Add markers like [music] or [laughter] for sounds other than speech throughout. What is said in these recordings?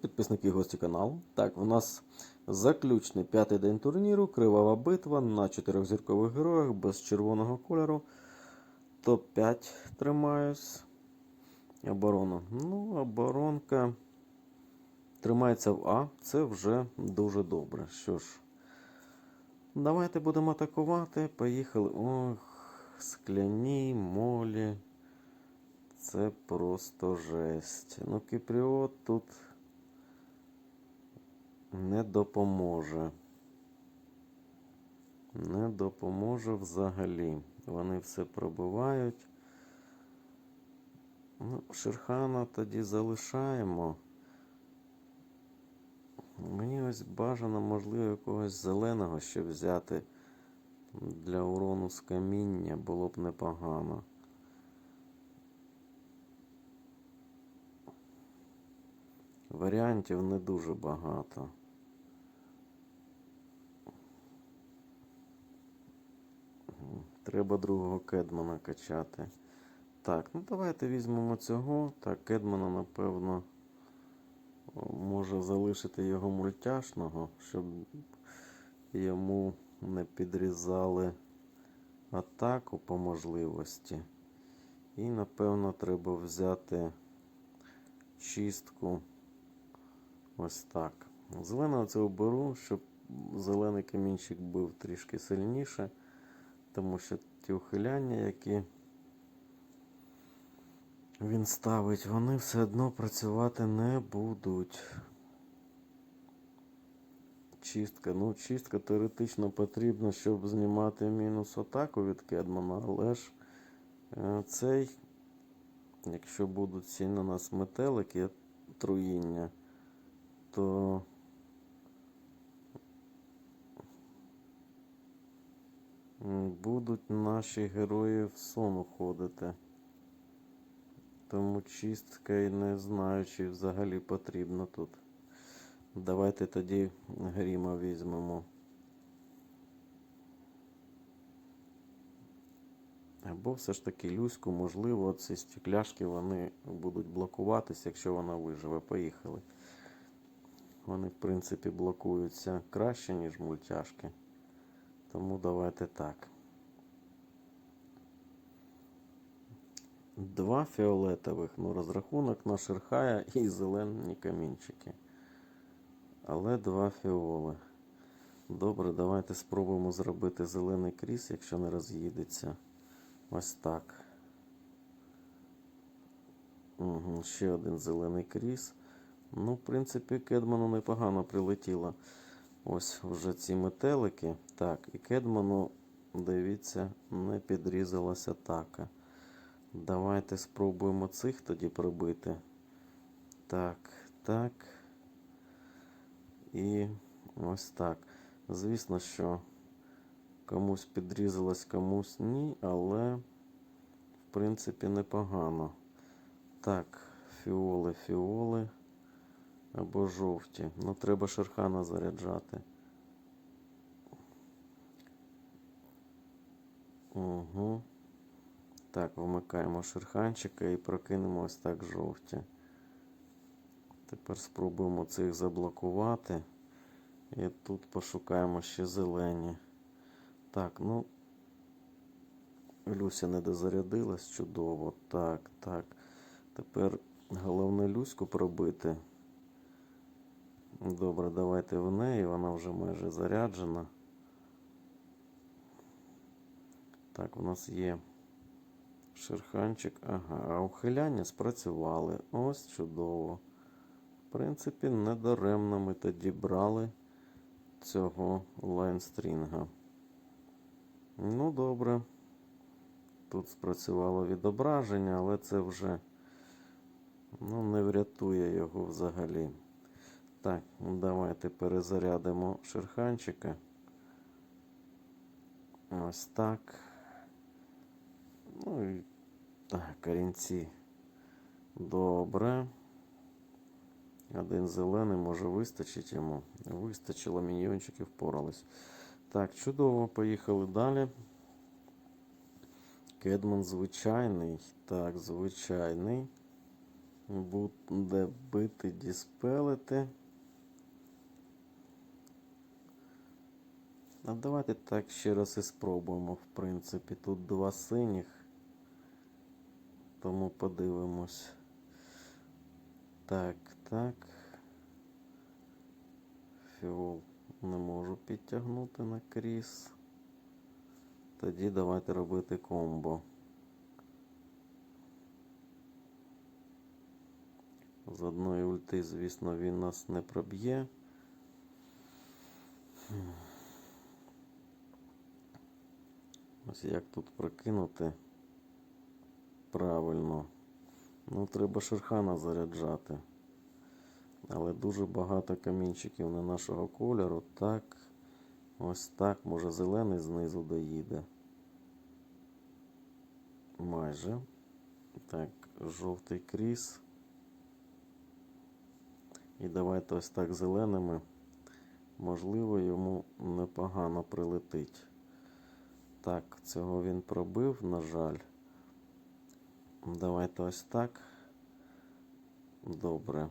підписники гості каналу. Так, у нас заключний п'ятий день турніру, кривава битва на чотирьохзіркових героях без червоного кольору. Топ-5 тримаюсь. Оборона. Ну, оборонка тримається в А. Це вже дуже добре. Що ж, давайте будемо атакувати. Поїхали. Ох, скляні, молі. Це просто жесть. Ну, Кіпріот тут не допоможе. Не допоможе взагалі. Вони все пробивають. Ну, Шерхана тоді залишаємо. Мені ось бажано, можливо, якогось зеленого ще взяти для урону з каміння було б непогано. Варіантів не дуже багато. Треба другого кедмана качати. Так, ну давайте візьмемо цього. Так, кедмана, напевно, може залишити його мультяшного, щоб йому не підрізали атаку по можливості. І, напевно, треба взяти чистку. Ось так. Зеленого цього беру, щоб зелений камінчик був трішки сильніше, тому що ті ухиляння, які він ставить, вони все одно працювати не будуть. Чистка. Ну, чистка теоретично потрібна, щоб знімати мінус атаку від Кедмана, але ж е, цей, якщо будуть ці на нас метелики, труїння, то будуть наші герої в сон уходити. Тому чистка і не знаю, чи взагалі потрібно тут. Давайте тоді гріма візьмемо. Або все ж таки люську, можливо, ці стекляшки вони будуть блокуватися, якщо вона виживе. Поїхали. Вони, в принципі, блокуються краще, ніж мультяшки. Тому давайте так. Два фіолетових, ну розрахунок на шерхая і зелені камінчики. Але два фіоли. Добре, давайте спробуємо зробити зелений кріс, якщо не роз'їдеться. Ось так. Угу, ще один зелений кріс. Ну, в принципі, Кедману непогано прилетіло. Ось вже ці метелики. Так, і Кедману, дивіться, не підрізалася атака. Давайте спробуємо цих тоді пробити. Так, так. І ось так. Звісно, що комусь підрізалось, комусь ні, але в принципі непогано. Так, фіоли, фіоли або жовті. Ну, треба шерхана заряджати. Угу. Так, вмикаємо шерханчика і прокинемо ось так жовті. Тепер спробуємо цих заблокувати. І тут пошукаємо ще зелені. Так, ну. Люся не дозарядилась чудово. Так, так. Тепер головне Люську пробити. Добре, давайте в неї. Вона вже майже заряджена. Так, у нас є шерханчик. Ага, а ухиляння спрацювали. Ось чудово. В принципі, недаремно ми тоді брали цього лайнстрінга. Ну, добре. Тут спрацювало відображення, але це вже ну, не врятує його взагалі. Так, давайте перезарядимо шерханчика. Ось так. Ну і так, корінці. Добре. Один зелений може вистачить йому. Вистачило, міньйончики впорались. Так, чудово, поїхали далі. Кедман звичайний. Так, звичайний. буде бити, діспелити. А давайте так ще раз і спробуємо. В принципі, тут два синіх. Тому подивимось. Так, так. Фіол не можу підтягнути на кріс. Тоді давайте робити комбо. З одної ульти, звісно, він нас не проб'є. Ось як тут прокинути правильно. Ну, треба шерхана заряджати. Але дуже багато камінчиків не нашого кольору. Так, ось так, може зелений знизу доїде. Майже. Так, жовтий кріс. І давайте ось так зеленими. Можливо, йому непогано прилетить. Так, цього він пробив, на жаль. Давайте ось так. Добре.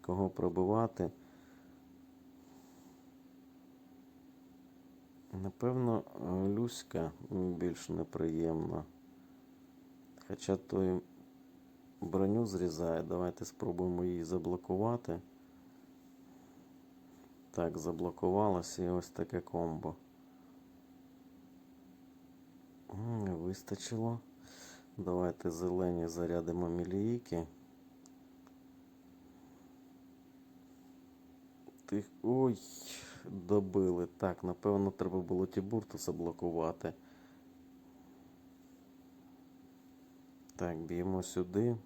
Кого пробивати? Напевно, Люська більш неприємна. Хоча той броню зрізає. Давайте спробуємо її заблокувати. Так, заблокувалося і ось таке комбо. Не вистачило. Давайте зелені зарядимо мілійки. Тих... Ой, добили. Так, напевно, треба було Тібуртуса блокувати. Так, б'ємо сюди.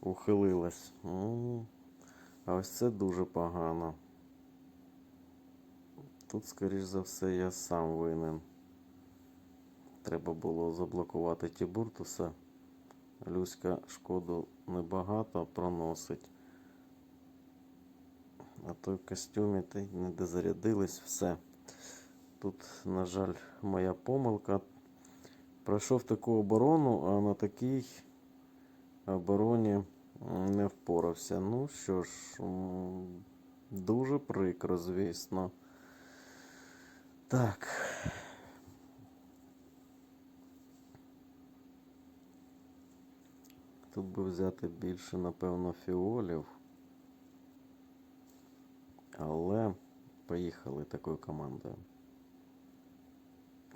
Ухилилась. А ось це дуже погано. Тут, скоріш за все, я сам винен. Треба було заблокувати Тібуртуса. Люська шкоду небагато проносить. А той в костюмі та не дозарядились все. Тут, на жаль, моя помилка. Пройшов таку оборону, а на такій обороні не впорався. Ну що ж, дуже прикро, звісно. Так. Тут би взяти більше, напевно, фіолів. Але поїхали такою командою.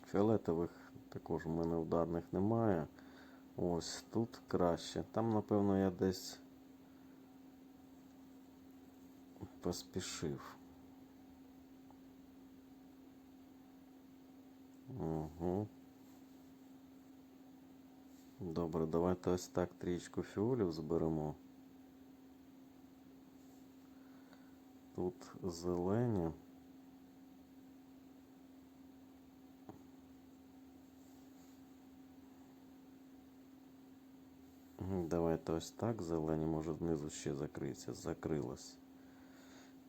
Фіолетових також у мене ударних немає. Ось тут краще. Там, напевно, я десь поспішив. Угу. Добре, давайте ось так трічку фіолів зберемо. Тут зелені. Давайте ось так зелені, може знизу ще закриється. Закрилось.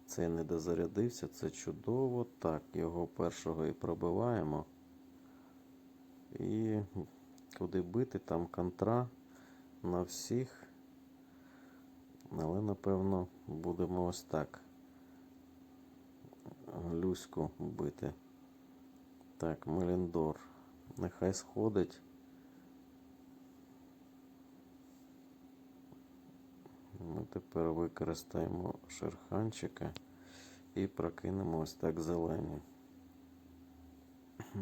Цей не дозарядився, це чудово. Так, його першого і пробиваємо. І куди бити, там контра на всіх. Але, напевно, будемо ось так. Люську бити. Так, Меліндор. Нехай сходить. Ми тепер використаємо шерханчика і прокинемо ось так зелені.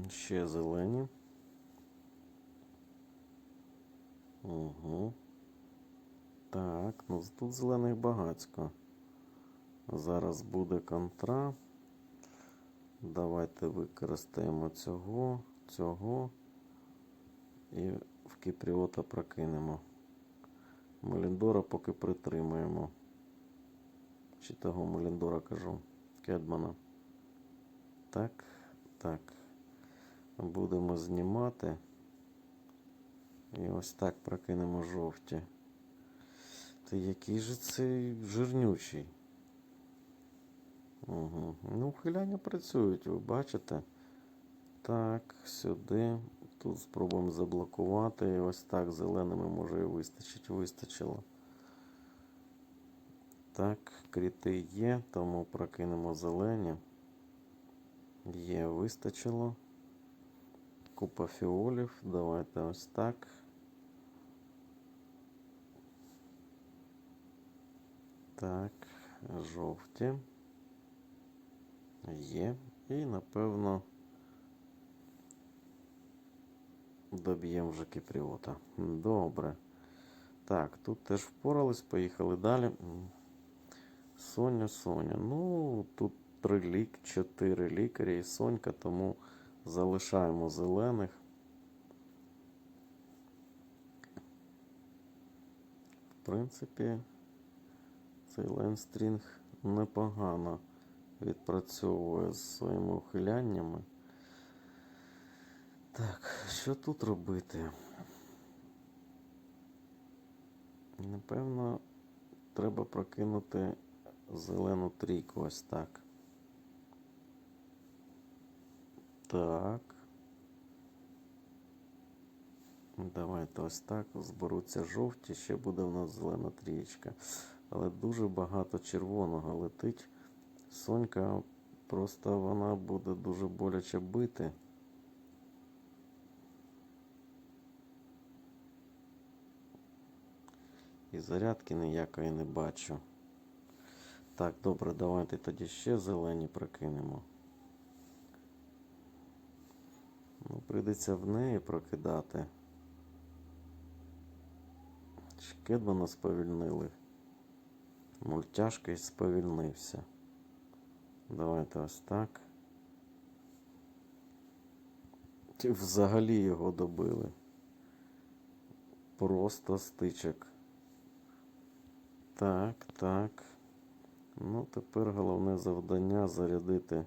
Ще зелені. Угу. Так, ну тут зелених багацько. Зараз буде контра. Давайте використаємо цього, цього і в Кіпріота прокинемо. Меліндора поки притримаємо. Чи того Меліндора кажу. Кедмана. Так, так. Будемо знімати. І ось так прокинемо жовті. Та який же цей жирнючий. Угу. Ну, ухиляння працюють, ви бачите. Так, сюди. Тут спробуємо заблокувати. І ось так зеленими може і вистачить. Вистачило. Так, кріти є, тому прокинемо зелені. Є, вистачило. Купа фіолів. Давайте ось так. Так, жовті. Є. І напевно доб'ємо вже кіпріота. Добре. Так, тут теж впорались, поїхали далі. Соня, Соня. Ну, тут три лік, чотири лікарі і Сонька, тому залишаємо зелених. В принципі, цей ленстрінг непогано відпрацьовує з своїми ухиляннями. Так, що тут робити? Напевно, треба прокинути зелену трійку ось так. Так. Давайте ось так. Зберуться жовті, ще буде в нас зелена трієчка. Але дуже багато червоного летить. Сонька просто вона буде дуже боляче бити. І зарядки ніякої не бачу. Так, добре, давайте тоді ще зелені прокинемо. Ну, прийдеться в неї прокидати. Шкедмана сповільнили. Мультяшка і сповільнився. Давайте ось так. Взагалі його добили. Просто стичок. Так, так. Ну, тепер головне завдання зарядити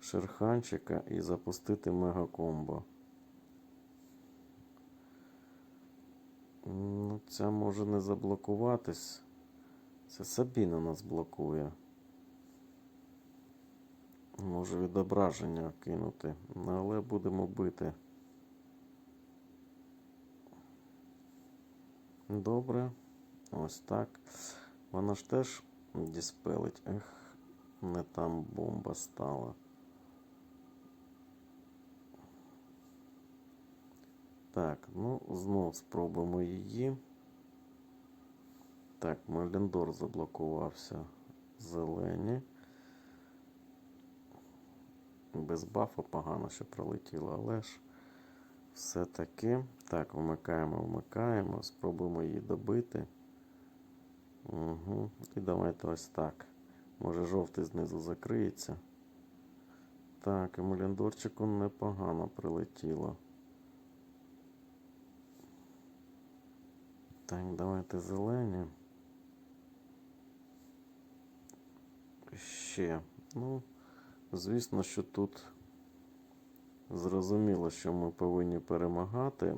шерханчика і запустити мегакомбо. Ну, ця може не заблокуватись. Це Сабіна нас блокує. Може відображення кинути, Ну, але будемо бити. Добре. Ось так. Вона ж теж діспелить. Ех, не там бомба стала. Так, ну, знов спробуємо її. Так, Меліндор заблокувався. Зелені. Без бафа погано, що пролетіло, але ж все-таки. Так, вмикаємо, вмикаємо, спробуємо її добити. Угу. І давайте ось так. Може жовтий знизу закриється. Так, і емуліндорчику непогано прилетіло. Так, давайте зелені. Ще. Ну, звісно, що тут зрозуміло, що ми повинні перемагати.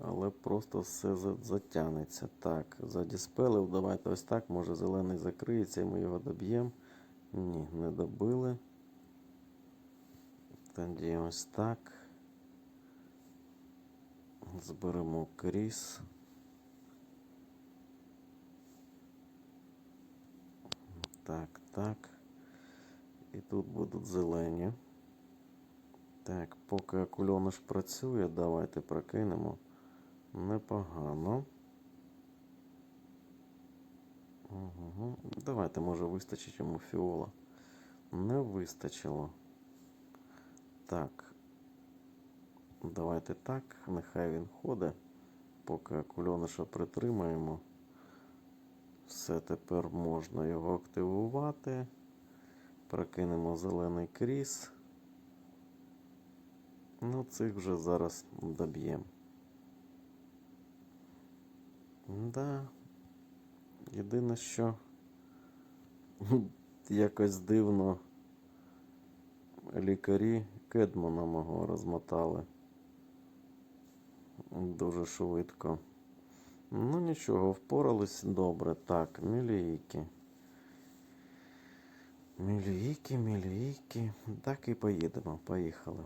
Але просто все затягнеться. Так, задіспелив. Давайте ось так. Може зелений закриється і ми його доб'ємо. Ні, не добили. Тоді ось так. Зберемо кріс. Так, так. І тут будуть зелені. Так, поки акульоныш працює, давайте прокинемо. Непогано. Угу. Давайте, може, вистачить йому фіола. Не вистачило. Так. Давайте так. Нехай він ходить. Поки акульониша притримаємо. Все тепер можна його активувати. Прокинемо зелений кріс. Ну, цих вже зараз доб'ємо. Да. Єдине, що [laughs] якось дивно лікарі Кедмана мого розмотали. Дуже швидко. Ну нічого, впорались добре. Так, мілійки. Мілійки, мілійки. Так і поїдемо. Поїхали.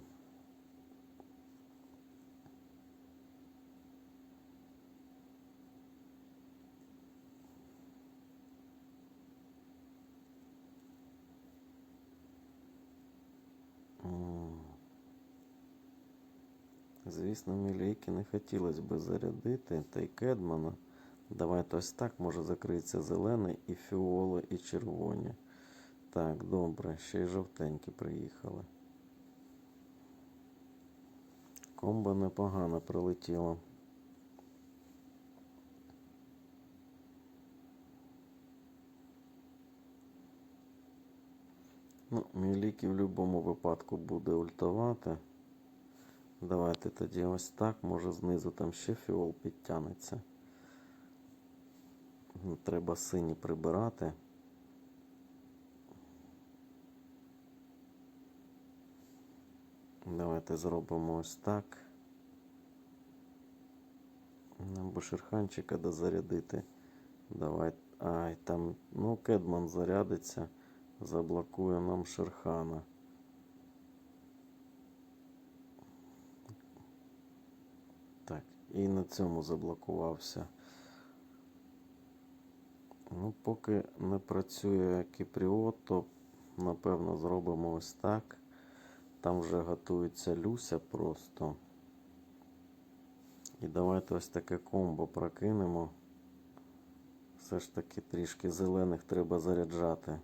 Звісно, мілійки не хотілося б зарядити, та й Кедмана. Давайте ось так може закриється зелений і фіоли, і червоні. Так, добре, ще й жовтенькі приїхали. Комбо непогано прилетіло. Ну, Мілікі в будь-якому випадку буде ультувати. Давайте тоді ось так. Може знизу там ще фіол підтягнеться. Ну, Треба сині прибирати. Давайте зробимо ось так. Нам би шерханчика дозарядити. Давай. Ай, там, ну, Кедман зарядиться, заблокує нам Шерхана. Так, і на цьому заблокувався. Ну, поки не працює Кіпріот, то напевно зробимо ось так. Там вже готується Люся просто. І давайте ось таке комбо прокинемо. Все ж таки трішки зелених треба заряджати.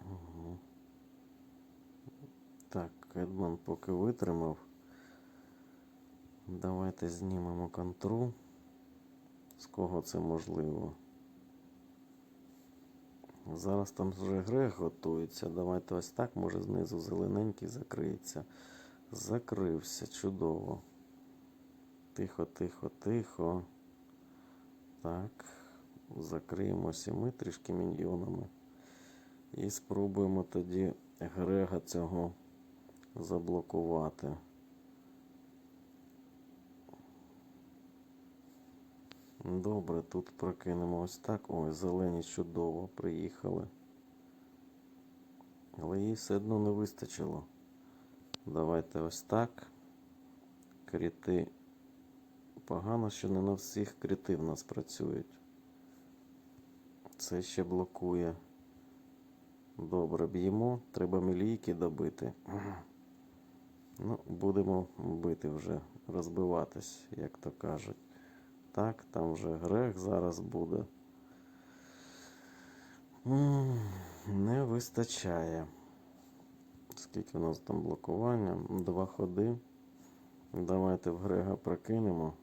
Угу. Так, поки витримав. Давайте знімемо контру. З кого це можливо? Зараз там вже Грег готується. Давайте ось так, може знизу зелененький закриється. Закрився чудово. Тихо, тихо, тихо. Так. Закриємося ми трішки міньйонами. І спробуємо тоді Грега цього заблокувати. Добре, тут прокинемо ось так. Ой, зелені чудово приїхали. Але їй все одно не вистачило. Давайте ось так. Кріти. Погано, що не на всіх кріти в нас працюють. Це ще блокує. Добре, б'ємо. Треба мілійки добити. Ну, будемо бити вже, розбиватись, як то кажуть. Так, там вже грех зараз буде. Не вистачає. Скільки у нас там блокування? Два ходи. Давайте в Грега прокинемо.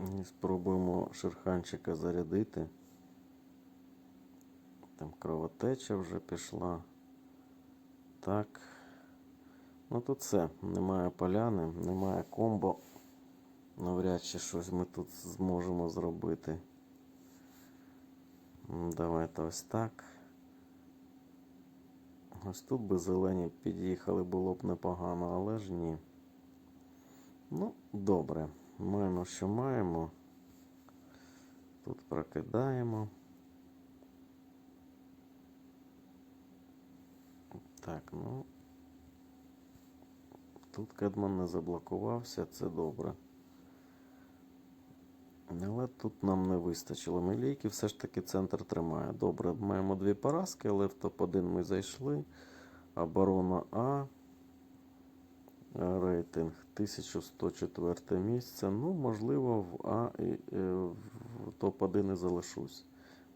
І спробуємо шерханчика зарядити. Там кровотеча вже пішла. Так. Ну тут все. Немає поляни, немає комбо. Навряд чи щось ми тут зможемо зробити. Давайте ось так. Ось тут би зелені під'їхали, було б непогано, але ж ні. Ну, добре. Маємо, що маємо. Тут прокидаємо. Так, ну. Тут Кедман не заблокувався, це добре. Але тут нам не вистачило. Мілійки все ж таки центр тримає. Добре, маємо дві поразки, але в топ-1 ми зайшли. Оборона А. Рейтинг 1104 місце. Ну, можливо, в А і е, в топ-1 і залишусь.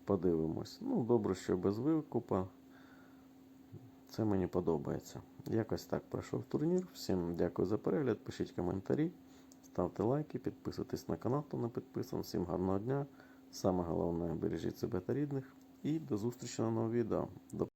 Подивимось. Ну, добре, що без викупа. Це мені подобається. Якось так пройшов турнір. Всім дякую за перегляд. Пишіть коментарі, ставте лайки, підписуйтесь на канал, хто не підписаний. Всім гарного дня. Саме головне, бережіть себе та рідних. І до зустрічі на новому відео. До